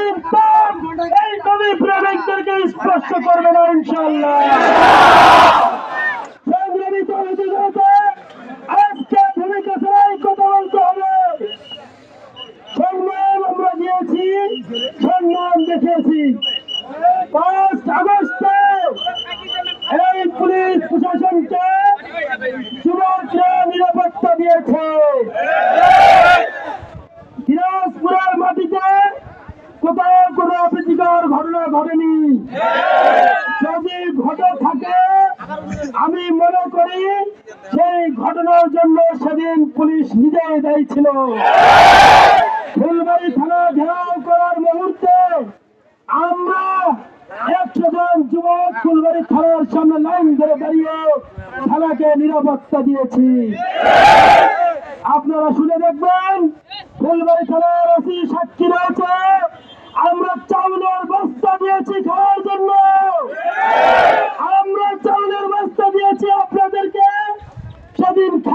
সেই কঠিন এই নবী প্রেমিকদেরকে স্পর্শ করবে না সম্মান আমরা দিয়েছি সম্মান দেখিয়েছি পাঁচ আগস্টে এই পুলিশ প্রশাসনকে যুবকরা নিরাপত্তা দিয়েছে দিনাজপুরের মাটিতে কোথাও কোনো অপ্রীতিকর ঘটনা যদি ঘটে থাকে, আমি মনে করি সেই ঘটনার জন্য সেদিন পুলিশ নিজেই দায়ী ছিল। ফুলবাড়ি থানা ঘেরাও করার মুহূর্তে আমরা একশো জন যুবক ফুলবাড়ি থানার সামনে লাইন ধরে দাঁড়িয়ে থানাকে নিরাপত্তা দিয়েছি। আপনারা শুনে দেখবেন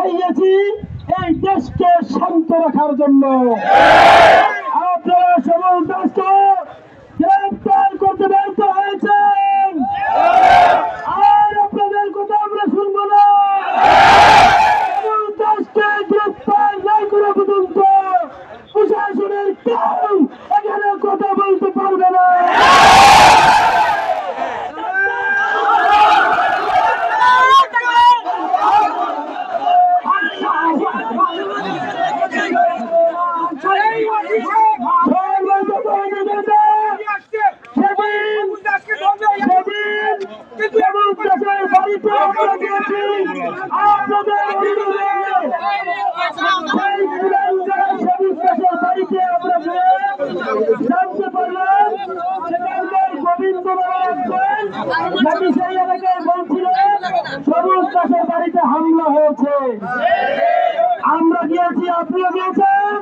খাইয়েছি এই দেশকে শান্ত রাখার জন্য। আপনারা সবল দাসকে গ্রেফতার করতে ব্যর্থ হয়েছেন আর আপনাদের কথা আমরা শুনব না সবল দাসকে গ্রেফতার না করা পর্যন্ত প্রশাসনের কেউ এখানে কথা বলতে পারবে না জানতে পারলাম সেখানকার গোবিন্দ নাকি সেই এলাকায় বলছিলেন সবুজ দাসের বাড়িতে হামলা হয়েছে আমরা গিয়েছি, আপনিও গিয়েছেন।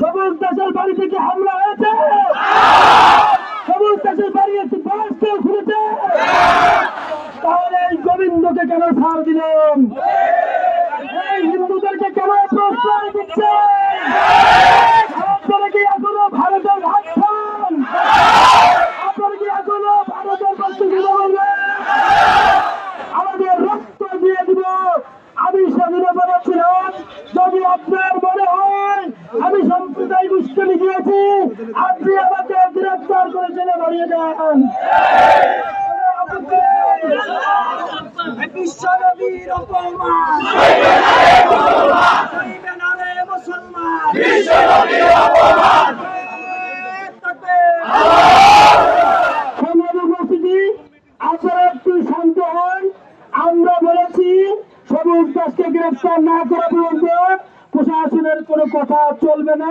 সবুজ দাসের বাড়ি থেকে হামলা হয়েছে। সবুজ দাসের বাড়ি একটি বাস কেউ খুলেছে। তাহলে এই গোবিন্দকে কেন ছাড় দিলেন? এই হিন্দুদেরকে কেন প্রশ্রয় দিচ্ছেন? আপনি আমাকে গ্রেফতার করে জেলে বাড়িয়ে দেন বিশ্বনবীর অপমান। মুসলমান আপনারা একটু শান্ত হন। আমরা বলেছি, সবুজ দাসকে গ্রেফতার না করা পর্যন্ত প্রশাসনের কোনো কথা চলবে না।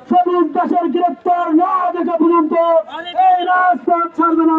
সবুজ দাসের গ্রেপ্তার না দেখা পর্যন্ত। এই রাস্তা ছাড়বে না